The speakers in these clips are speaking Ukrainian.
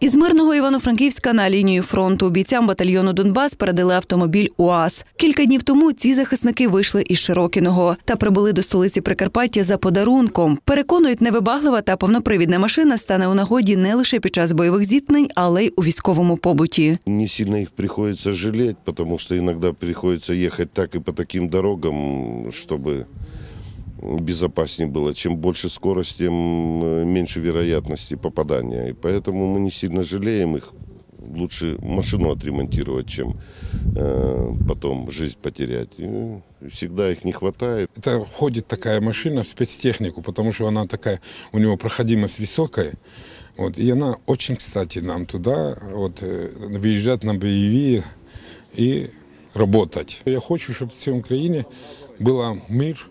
Із мирного Івано-Франківська на лінію фронту бійцям батальйону Донбас передали автомобіль УАЗ. Кілька днів тому ці захисники вийшли із Широкіного та прибули до столиці Прикарпаття за подарунком. Переконують, невибаглива та повнопривідна машина стане у нагоді не лише під час бойових зіткнень, але й у військовому побуті. Не сильно их приходится жалеть, потому что иногда приходится ехать так и по таким дорогам, чтобы безопаснее было. Чем больше скорость, тем э, меньше вероятности попадания. И поэтому мы не сильно жалеем их. Лучше машину отремонтировать, чем э, потом жизнь потерять. И всегда их не хватает. Это входит такая машина в спецтехнику, потому что она такая, у него проходимость высокая. Вот, и она очень кстати нам туда вот, э, выезжать на боевые и работать. Я хочу, чтобы в цій Україні був мир,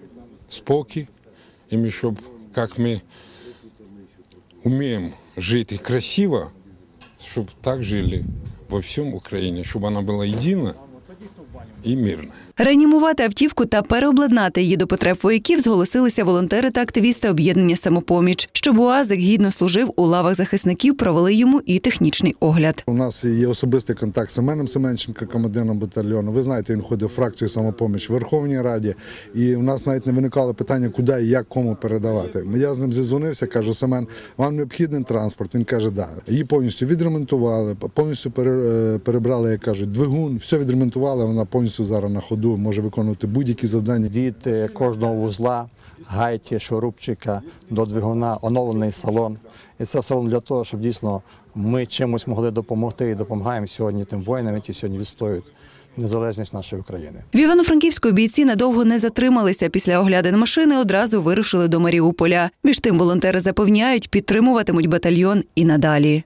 спокій, і щоб як ми вміємо жити красиво, щоб так жили во всьому Україні, щоб вона була єдина і мирна. Реанімувати автівку та переобладнати її до потреб вояків зголосилися волонтери та активісти об'єднання самопоміч. Щоб УАЗик гідно служив у лавах захисників, провели йому і технічний огляд. У нас є особистий контакт з Семеном Семенченко, командиром батальйону. Ви знаєте, він ходив в фракцію самопоміч в Верховній Раді, і у нас навіть не виникало питання, куди і як кому передавати. Я з ним зізвонився, кажу, Семен, вам необхідний транспорт. Він каже, да. Її повністю відремонтували, повністю пере- е, перебрали, як кажуть, двигун, все відремонтували. Вона повністю зараз на ходу може виконувати будь-які завдання. від е, кожного вузла, гайки, шурупчика до двигуна, оновлений салон. І це все для того, щоб дійсно ми чимось могли допомогти і допомагаємо сьогодні тим воїнам, які сьогодні відстоюють незалежність нашої України. В Івано-Франківську бійці надовго не затрималися. Після оглядин машини одразу вирушили до Маріуполя. Між тим волонтери запевняють, підтримуватимуть батальйон і надалі.